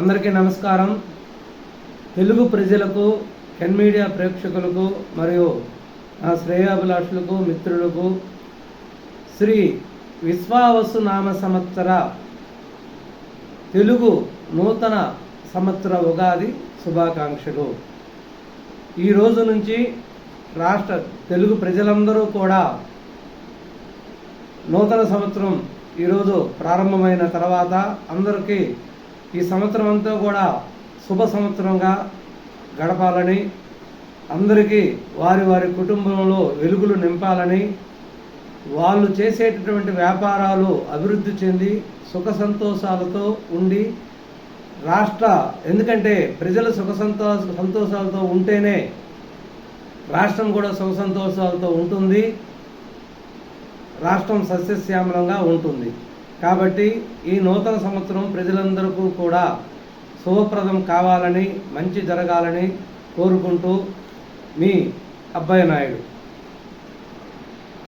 అందరికీ నమస్కారం. తెలుగు ప్రజలకు కెన్ మీడియా ప్రేక్షకులకు మరియు నా శ్రేయాభిలాషులకు మిత్రులకు శ్రీ విశ్వావసు నామ సంవత్సర తెలుగు నూతన సంవత్సర ఉగాది శుభాకాంక్షలు. ఈ రోజు నుంచి రాష్ట్ర తెలుగు ప్రజలందరూ కూడా నూతన సంవత్సరం ఈరోజు ప్రారంభమైన తర్వాత అందరికీ ఈ సంవత్సరం అంతా కూడా శుభ సంవత్సరంగా గడపాలని అందరికీ వారి వారి కుటుంబంలో వెలుగులు నింపాలని వాళ్ళు చేసేటటువంటి వ్యాపారాలు అభివృద్ధి చెంది సుఖ సంతోషాలతో ఉండి రాష్ట్ర ఎందుకంటే ప్రజలు సుఖ సంతో సంతోషాలతో ఉంటేనే రాష్ట్రం కూడా సుఖ సంతోషాలతో ఉంటుంది రాష్ట్రం సస్యశ్యామలంగా ఉంటుంది. కాబట్టి ఈ నూతన సంవత్సరం ప్రజలందరికీ కూడా శుభప్రదం కావాలని మంచి జరగాలని కోరుకుంటూ మీ అబ్బాయి నాయుడు.